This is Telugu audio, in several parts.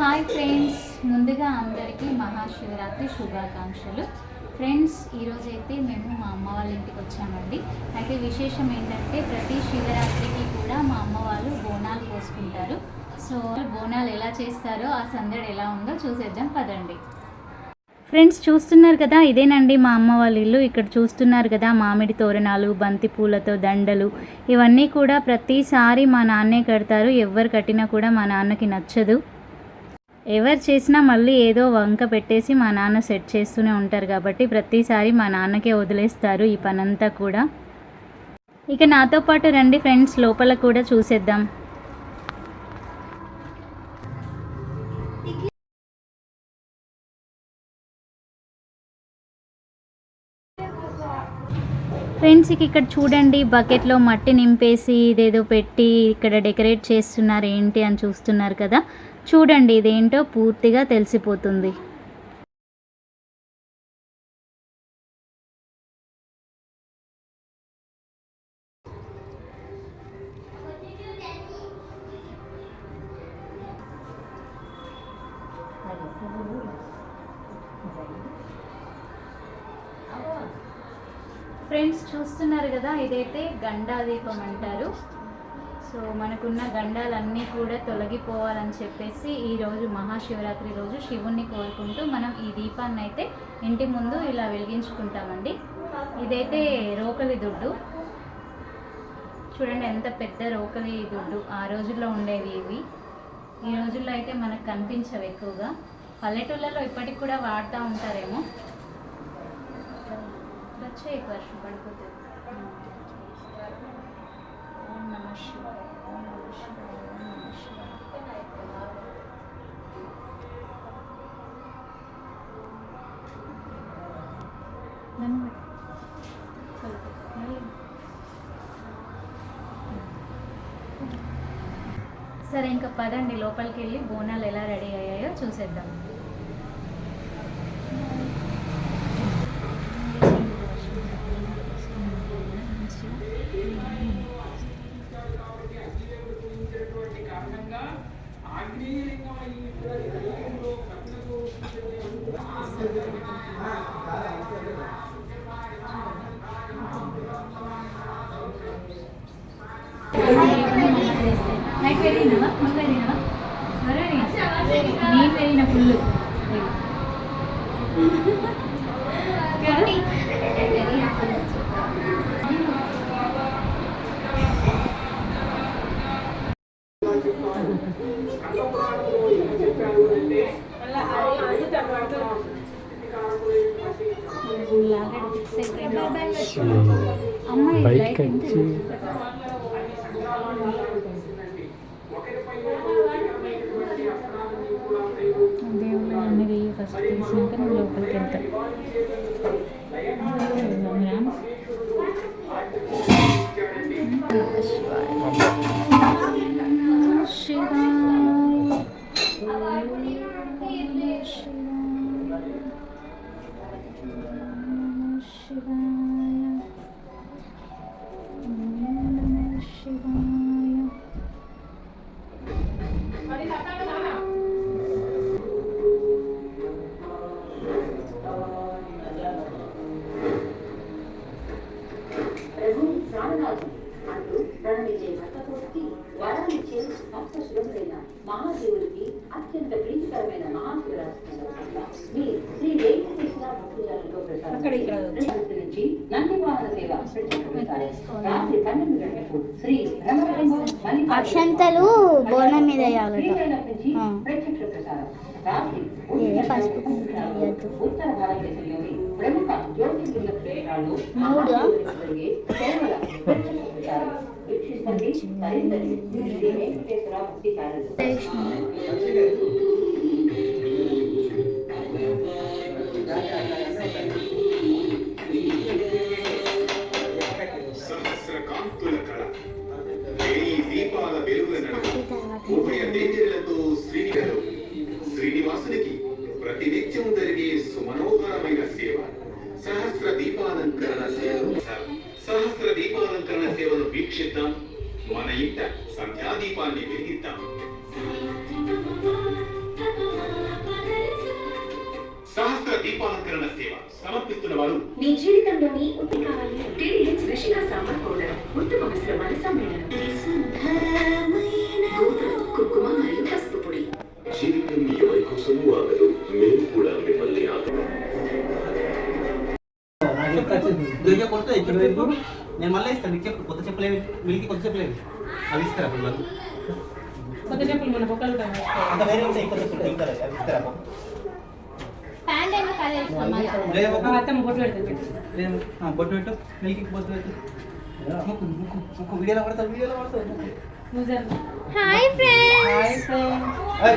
హాయ్ ఫ్రెండ్స్ ముందుగా అందరికీ మహాశివరాత్రి శుభాకాంక్షలు. ఫ్రెండ్స్ ఈరోజు అయితే మేము మా అమ్మ వాళ్ళ ఇంటికి వచ్చామండి. అయితే విశేషం ఏంటంటే ప్రతి శివరాత్రికి కూడా మా అమ్మ వాళ్ళు బోనాలు పోసుకుంటారు. సో బోనాలు ఎలా చేస్తారో ఆ సందడి ఎలా ఉందో చూసేద్దాం పదండి. ఫ్రెండ్స్ చూస్తున్నారు కదా ఇదేనండి మా అమ్మ వాళ్ళ ఇల్లు. ఇక్కడ చూస్తున్నారు కదా మామిడి తోరణాలు బంతి పూలతో దండలు. ఇవన్నీ కూడా ప్రతిసారి మా నాన్నే కడతారు. ఎవరు కట్టినా కూడా మా నాన్నకి నచ్చదు. ఎవరు చేసినా మళ్ళీ ఏదో వంక పెట్టేసి మా నాన్న సెట్ చేస్తూనే ఉంటారు కాబట్టి ప్రతిసారి మా నాన్నకే వదిలేస్తారు ఈ పనంతా కూడా. ఇక నాతో పాటు రండి ఫ్రెండ్స్ లోపల కూడా చూసేద్దాం. ఫ్రెండ్స్ ఇక్కడ చూడండి బకెట్లో మట్టి నింపేసి ఇదేదో పెట్టి ఇక్కడ డెకరేట్ చేస్తున్నారు ఏంటి అని చూస్తున్నారు కదా. చూడండి ఇదేంటో పూర్తిగా తెలిసిపోతుంది. ఫ్రెండ్స్ చూస్తున్నారు కదా ఇదైతే గండా దీపం అంటారు. సో మనకున్న గండాలన్నీ కూడా తొలగిపోవాలని చెప్పేసి ఈరోజు మహాశివరాత్రి రోజు శివుణ్ణి కోరుకుంటూ మనం ఈ దీపాన్ని అయితే ఇంటి ముందు ఇలా వెలిగించుకుంటామండి. ఇదైతే రోకలి దుడ్డు. చూడండి ఎంత పెద్ద రోకలి దుడ్డు ఆ రోజుల్లో ఉండేవి ఇవి. ఈ రోజుల్లో అయితే మనకు కనిపించవు ఎక్కువగా. పల్లెటూళ్ళలో ఇప్పటికి కూడా వాడుతూ ఉంటారేమో. వచ్చే వర్షం పడిపోతుంది సరే ఇంకా పదండి లోపలికి వెళ్ళి బోనాలు ఎలా రెడీ అయ్యాయో చూసేద్దాం. నైట్ వెళ్ళినావా ముందు వెళ్ళినావా నేను వెళ్ళిన ఫుల్ అమ్మాయి బైక్ లైట్ వచ్చి అన్నది ఫస్ట్ తీసినాక నేను లోపలికి వెళ్తా రామ్ శివాయ శివాయ భక్తులతో ప్రసాదం నుంచి నందివాహన సేవ ప్రత్యేక ప్రసారం. రాత్రి పన్నెండు గంటలకు శ్రీ బ్రహ్మరంగం మల్లికార్జున అక్షంతలు బోనం మీద. ప్రత్యక్ష ప్రసారం. రాత్రి ఏ పసుపు కుంకుమ వేయొద్దు. ఉత్తర భారతదేశంలోని ప్రముఖ జ్యోతిర్లింగ క్షేత్రాలు మూడా? కేవల ప్రత్యక్ష ప్రసారం. వెంకటేశ్వర భక్తి వాసునికి ప్రతినిత్యం జరిగే సుమనోహరమైన సేవ. సహస్ర దీపాలంకరణ సేవ సహస్ర దీపాలంకరణ సేవను వీక్షిద్దాం. మన ఇంట సంధ్యాదీపాన్ని వెలిగిద్దాం. సహస్ర దీపాలంకరణ సేవ సమర్పిస్తున్న వారు మీ జీవితంలోని ఉత్తరాలని టీడీఎస్ రషికా సామర్ కూడా ఉత్తమ మనసమ్మేళనం వరకు నేను మళ్ళీ ఇస్తాను. నీకు చెప్పు. కొత్త చెప్పులేవి. వీళ్ళకి కొత్త చెప్పులేవి. అవి ఇస్తారా పిల్లలు కొత్త చెప్పులు మన బొక్కలు అంత వేరే ఉంటాయి. కొత్త చెప్పులు. ఇంకా అవి ఇస్తారా బొట్టు పెట్టు. ఆ, బొట్టు పెట్టు. వీడియోలో పడతావు వీడియోలో జరుగు. Hi friends hi.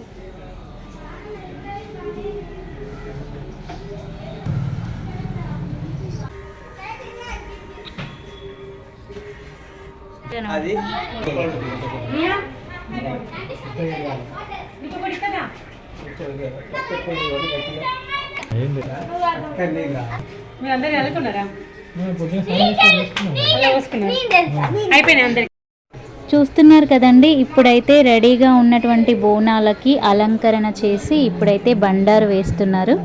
అయిపోయినాయి అందరికి. చూస్తున్నారు కదండి ఇప్పుడైతే రెడీగా ఉన్నటువంటి బోనాలకి అలంకరణ చేసి ఇప్పుడైతే బండారు వేస్తున్నారు.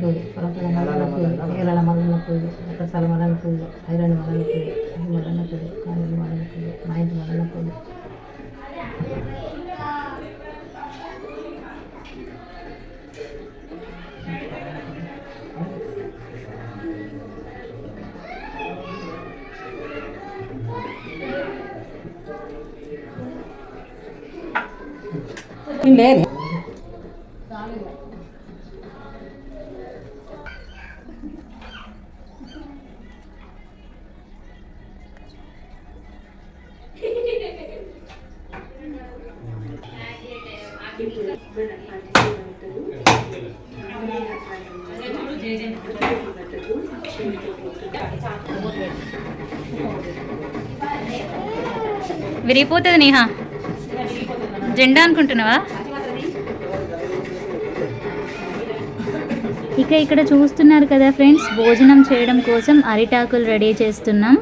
మలన పూజ పొలకల మలన పూజ ఏరళ మలన పూజ ప్రసాద మలన పూజ ఐరన్ మలన పూజ మలన పూజ కాయలు మలన పూజ మా ఇంటి మలన పూజ లేదు విరిగిపోతుంది నీహా. జెండా అనుకుంటున్నావా? ఇక ఇక్కడ చూస్తున్నారు కదా ఫ్రెండ్స్ భోజనం చేయడం కోసం అరిటాకులు రెడీ చేస్తున్నాం.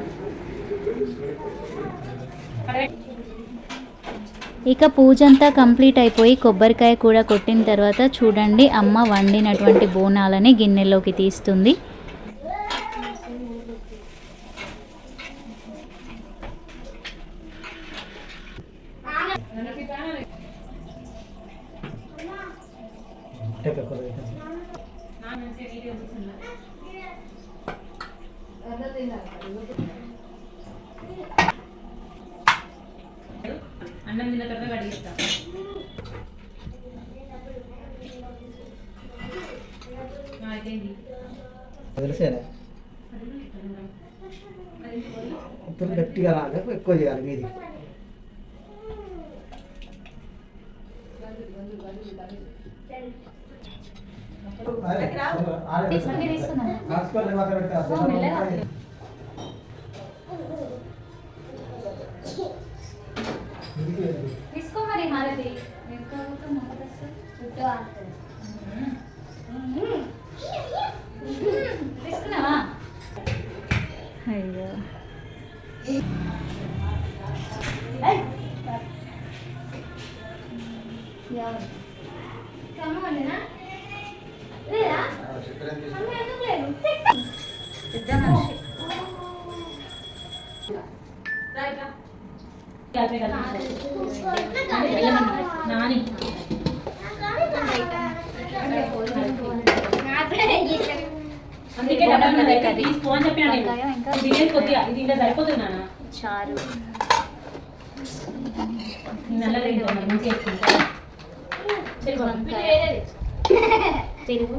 ఇక పూజ అంతా కంప్లీట్ అయిపోయి కొబ్బరికాయ కూడా కొట్టిన తర్వాత చూడండి అమ్మ వండినటువంటి బోనాలని గిన్నెలోకి తీస్తుంది. అన్నం తిన్న తర్వాత కడిగిస్తా ఆ, ఇప్పుడు గట్టిగా రాలే ఎక్కువ చేయాలి మీది. Thank you. తీసుకో మరి హారతి తీసుకున్నావా అయ్యో పెద్ద మనిషి నాని అందుకే తీసుకో అని నేను. కొద్దిగా ఇది ఇంకా సరిపోతుంది నాన్న చారు నల్ల పెరుగు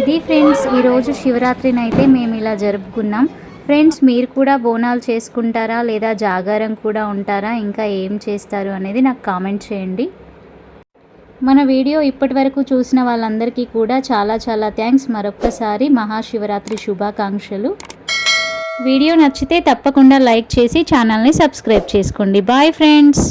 ఇది ఫ్రెండ్స్ ఈరోజు శివరాత్రిని అయితే మేము ఇలా జరుపుకున్నాం. ఫ్రెండ్స్ మీరు కూడా బోనాలు చేసుకుంటారా లేదా జాగారం కూడా ఉంటారా? ఇంకా ఏం చేస్తారు అనేది నాకు కామెంట్ చేయండి. మన వీడియో ఇప్పటి వరకు చూసిన వాళ్ళందరికీ కూడా చాలా చాలా థ్యాంక్స్. మరొక్కసారి మహాశివరాత్రి శుభాకాంక్షలు. వీడియో నచ్చితే తప్పకుండా లైక్ చేసి ఛానల్ని సబ్స్క్రైబ్ చేసుకోండి. Bye friends!